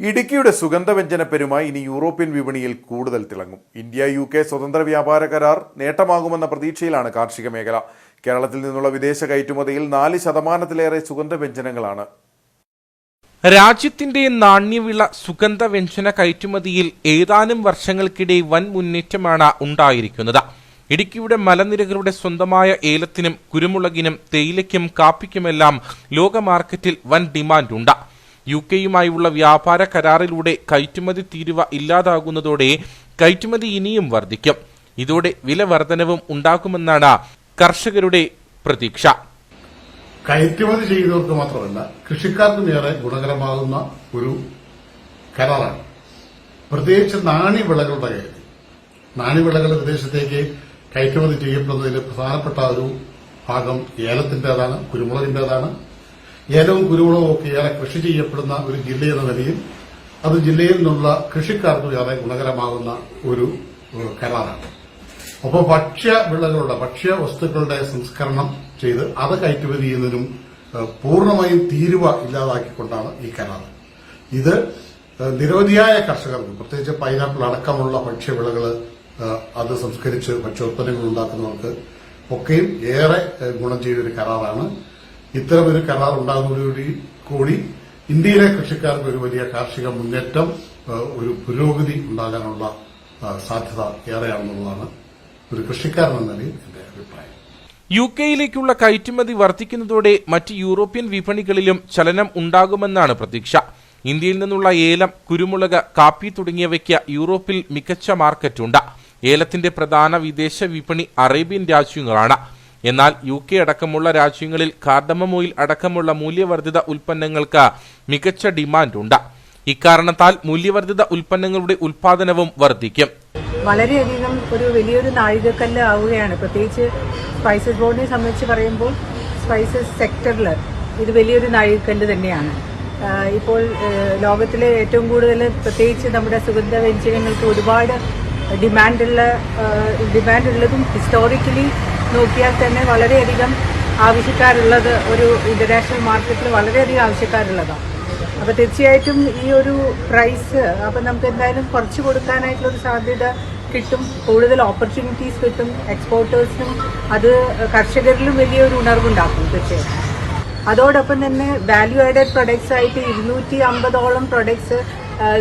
ഇടുക്കിയുടെ സുഗന്ധവ്യഞ്ജന പെരുമ ഇനി യൂറോപ്യൻ വിപണിയിൽ കൂടുതൽ തിളങ്ങും. ഇന്ത്യ യു കെ സ്വതന്ത്ര വ്യാപാര കരാർ നേട്ടമാകുമെന്ന പ്രതീക്ഷയിലാണ് കാർഷിക മേഖല. കേരളത്തിൽ നിന്നുള്ള വിദേശ കയറ്റുമതിയിൽ നാല് ശതമാനത്തിലേറെ സുഗന്ധവ്യഞ്ജനങ്ങളാണ്. രാജ്യത്തിന്റെ നാണ്യവിള സുഗന്ധവ്യഞ്ജന കയറ്റുമതിയിൽ ഏതാനും വർഷങ്ങൾക്കിടെ വൻ മുന്നേറ്റമാണ് ഉണ്ടായിരിക്കുന്നത്. ഇടുക്കിയുടെ മലനിരകളുടെ സ്വന്തമായ ഏലത്തിനും കുരുമുളകിനും തേയിലയ്ക്കും കാപ്പിക്കുമെല്ലാം ലോക മാർക്കറ്റിൽ വൻ ഡിമാൻഡുണ്ട്. യു കെയുമായുള്ള വ്യാപാര കരാറിലൂടെ കയറ്റുമതി തീരുവ ഇല്ലാതാകുന്നതോടെ കയറ്റുമതി ഇനിയും വർദ്ധിക്കും. ഇതോടെ വില വർധനവും ഉണ്ടാകുമെന്നാണ് കർഷകരുടെ പ്രതീക്ഷ. കയറ്റുമതി ചെയ്യുന്നവർക്ക് മാത്രമല്ല കൃഷിക്കാർക്കും ഏറെ ഗുണകരമാകുന്ന ഒരു കരാറാണ്. പ്രത്യേകിച്ച് നാണ്യവിളകളുടെ കാര്യത്തിൽ നാണ്യവിളകൾ വിദേശത്തേക്ക് കയറ്റുമതി ചെയ്യപ്പെടുന്നതിൽ പ്രധാനപ്പെട്ട ഒരു ഭാഗം ഏലത്തിന്റേതാണ് കുരുമുളകിന്റേതാണ് ഏലവും കുരുവളവും ഒക്കെ ഏറെ കൃഷി ചെയ്യപ്പെടുന്ന ഒരു ജില്ലയെന്ന നിലയിൽ അത് ജില്ലയിൽ നിന്നുള്ള കൃഷിക്കാർക്ക് ഏറെ ഗുണകരമാകുന്ന ഒരു കരാറാണ്. അപ്പോൾ ഭക്ഷ്യ വിളകളുടെ ഭക്ഷ്യ വസ്തുക്കളുടെ സംസ്കരണം ചെയ്ത് അത് കയറ്റുമതി ചെയ്യുന്നതിനും പൂർണമായും തീരുവ ഇല്ലാതാക്കിക്കൊണ്ടാണ് ഈ കരാർ ഇത് നിരവധിയായ കർഷകർക്ക് പ്രത്യേകിച്ച് പൈനാപ്പിൾ അടക്കമുള്ള ഭക്ഷ്യവിളകൾ അത് സംസ്കരിച്ച് ഭക്ഷ്യോത്പന്നങ്ങൾ ഉണ്ടാക്കുന്നവർക്ക് ഒക്കെയും ഏറെ ഗുണം ചെയ്തൊരു കരാറാണ്. ഇത്തരമൊരു കരാർ ഉണ്ടാകുന്നതോടുകൂടി കൂടി ഇന്ത്യയിലെ കൃഷിക്കാർക്ക് ഒരു വലിയ കാർഷിക മുന്നേറ്റം ഒരു പുരോഗതി ഉണ്ടാകാനുള്ള സാധ്യത ഏറെയാണെന്നുള്ളതാണ് ഒരു കൃഷിക്കാരൻ നിലയിൽ എന്റെ അഭിപ്രായം. യു കെയിലേക്കുള്ള കയറ്റുമതി വർദ്ധിക്കുന്നതോടെ മറ്റ് യൂറോപ്യൻ വിപണികളിലും ചലനം ഉണ്ടാകുമെന്നാണ് പ്രതീക്ഷ. ഇന്ത്യയിൽ നിന്നുള്ള ഏലം കുരുമുളക് കാപ്പി തുടങ്ങിയവയ്ക്ക് യൂറോപ്പിൽ മികച്ച മാർക്കറ്റുണ്ട്. ഏലത്തിന്റെ പ്രധാന വിദേശ വിപണി അറേബ്യൻ രാജ്യങ്ങളാണ്. എന്നാൽ യു കെ അടക്കമുള്ള രാജ്യങ്ങളിൽ കാർഡമം ഓയിൽ അടക്കമുള്ള മൂല്യവർദ്ധിത ഉൽപ്പന്നങ്ങൾക്ക് മികച്ച ഡിമാൻഡ് ഡിമാൻഡുണ്ട് ഇക്കാരണത്താൽ മൂല്യവർദ്ധിത ഉൽപ്പന്നങ്ങളുടെ ഉൽപാദനവും വർദ്ധിക്കും. വളരെയധികം ഒരു വലിയൊരു നാഴികക്കല്ല് ആവുകയാണ്. പ്രത്യേകിച്ച് സ്പൈസസ് ബോർഡിനെ സംബന്ധിച്ച് പറയുമ്പോൾ സ്പൈസസ് സെക്ടറിൽ ഇത് വലിയൊരു നാഴികക്കല്ല് തന്നെയാണ്. ഇപ്പോൾ ലോകത്തിലെ ഏറ്റവും കൂടുതൽ പ്രത്യേകിച്ച് നമ്മുടെ സുഗന്ധ വ്യഞ്ജനങ്ങൾക്ക് ഒരുപാട് ഡിമാൻഡുള്ള ഡിമാൻഡുള്ളതും ഹിസ്റ്റോറിക്കലി നോക്കിയാൽ തന്നെ വളരെയധികം ആവശ്യക്കാരുള്ളത് ഒരു ഇന്റർനാഷണൽ മാർക്കറ്റിൽ വളരെയധികം ആവശ്യക്കാരുള്ളതാണ്. അപ്പോൾ തീർച്ചയായിട്ടും ഈ ഒരു പ്രൈസ് അപ്പം നമുക്ക് എന്തായാലും കുറച്ച് കൊടുക്കാനായിട്ടുള്ളൊരു സാധ്യത കിട്ടും. കൂടുതൽ ഓപ്പർച്യൂണിറ്റീസ് കിട്ടും. എക്സ്പോർട്ടേഴ്സിനും അത് കർഷകരിലും വലിയൊരു ഉണർവുണ്ടാക്കും തീർച്ചയായിട്ടും. അതോടൊപ്പം തന്നെ വാല്യൂ ആഡഡ് പ്രൊഡക്ട്സ് ആയിട്ട് ഇരുന്നൂറ്റി അമ്പതോളം പ്രൊഡക്ട്സ്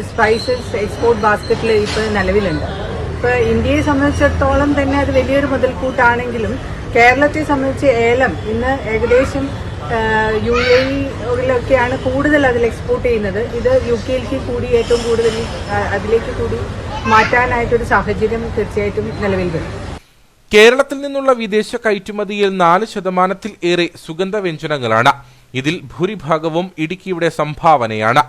സ്പൈസസ് എക്സ്പോർട്ട് ബാസ്ക്കറ്റിൽ ഇപ്പോൾ നിലവിലുണ്ട്. ഇപ്പോൾ ഇന്ത്യയെ സംബന്ധിച്ചിടത്തോളം തന്നെ അത് വലിയൊരു മുതൽക്കൂട്ടാണെങ്കിലും കേരളത്തെ സംബന്ധിച്ച് ഏലം ഇന്ന് ഏകദേശം യു എ ഇയിലൊക്കെയാണ് കൂടുതൽ അതിൽ എക്സ്പോർട്ട് ചെയ്യുന്നത്. ഇത് യു കെയിലേക്ക് കൂടി ഏറ്റവും കൂടുതൽ അതിലേക്ക് കൂടി മാറ്റാനായിട്ടൊരു സാഹചര്യം തീർച്ചയായിട്ടും നിലവിൽ വരും. കേരളത്തിൽ നിന്നുള്ള വിദേശ കയറ്റുമതിയിൽ നാല് ശതമാനത്തിൽ ഏറെ സുഗന്ധവ്യഞ്ജനങ്ങളാണ്. ഇതിൽ ഭൂരിഭാഗവും ഇടുക്കിയുടെ സംഭാവനയാണ്.